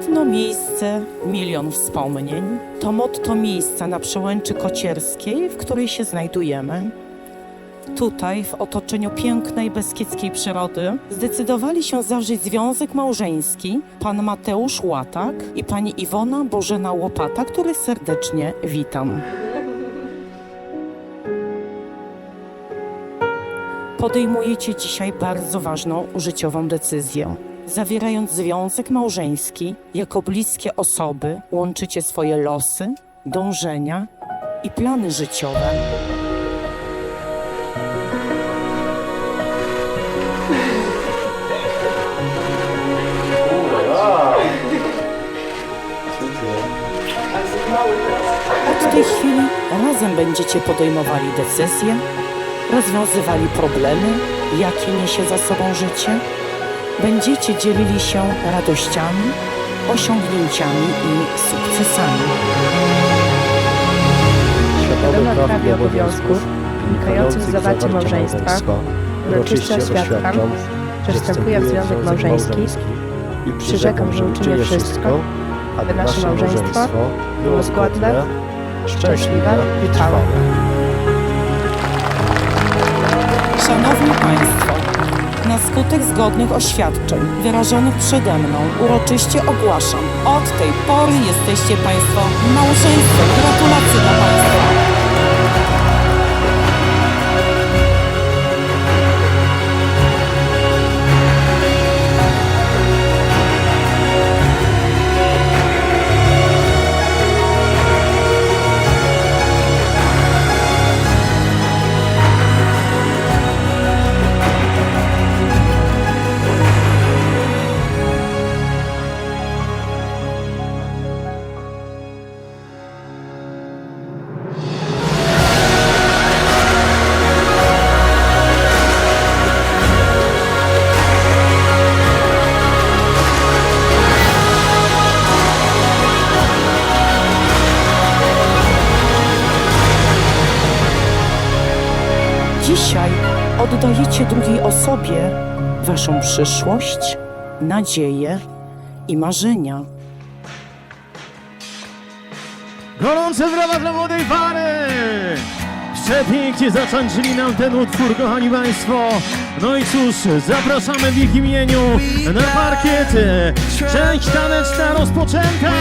Jedno miejsce, milion wspomnień to motto miejsca na przełęczy kocierskiej, w której się znajdujemy. Tutaj, w otoczeniu pięknej beskidzkiej przyrody, zdecydowali się zawrzeć związek małżeński pan Mateusz Łatak i pani Iwona Bożena Łopata, których serdecznie witam. Podejmujecie dzisiaj bardzo ważną życiową decyzję. Zawierając związek małżeński, jako bliskie osoby łączycie swoje losy, dążenia i plany życiowe. Od tej chwili razem będziecie podejmowali decyzje, rozwiązywali problemy, jakie niesie za sobą życie. Będziecie dzielili się radościami, osiągnięciami i sukcesami. Świadomym praw i obowiązków wynikających z zawarcia małżeństwa uroczyście oświadczam, że wstępuję w związek małżeński i przyrzekam, że uczynię wszystko, aby nasze małżeństwo było zgodne, szczęśliwe i trwałe. Na skutek zgodnych oświadczeń wyrażonych przede mną uroczyście ogłaszam, od tej pory jesteście Państwo małżeństwem. Gratulacje dla Państwa. Dzisiaj oddajecie drugiej osobie Waszą przyszłość, nadzieję i marzenia. Gorące brawa dla młodej pary! Przepięknie zatańczyli nam ten utwór, kochani Państwo. No i cóż, zapraszamy w ich imieniu na parkiety. Część taneczna rozpoczęta!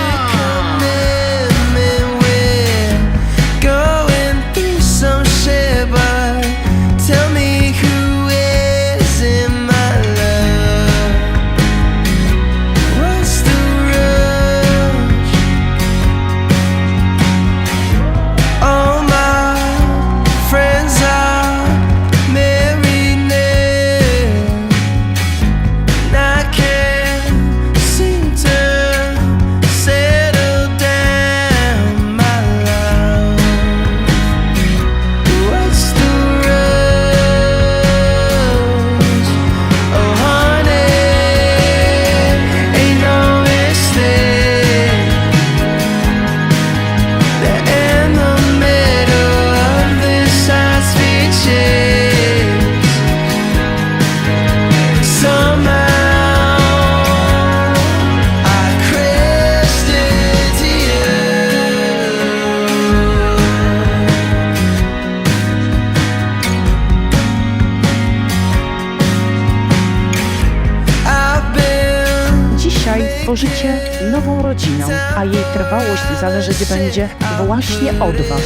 Tworzycie nową rodzinę, a jej trwałość zależeć będzie właśnie od Was.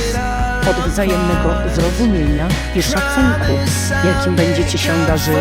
Od wzajemnego zrozumienia i szacunku, jakim będziecie się darzyli.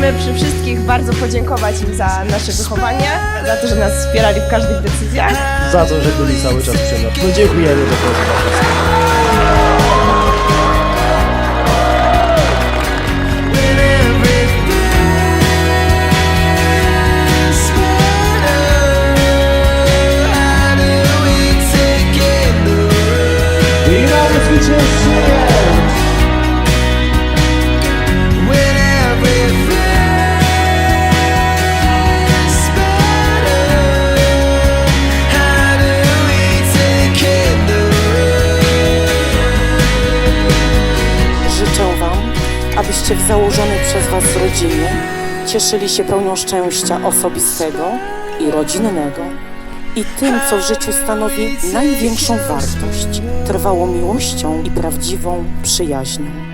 chcieliśmy przy wszystkich bardzo podziękować im za nasze wychowanie, za to, że nas wspierali w każdych decyzjach. Za to, że byli cały czas przy nas. No dziękujemy za to. Będziecie w założonej przez Was rodzinie cieszyli się pełnią szczęścia osobistego i rodzinnego i tym, co w życiu stanowi największą wartość, trwałą miłością i prawdziwą przyjaźnią.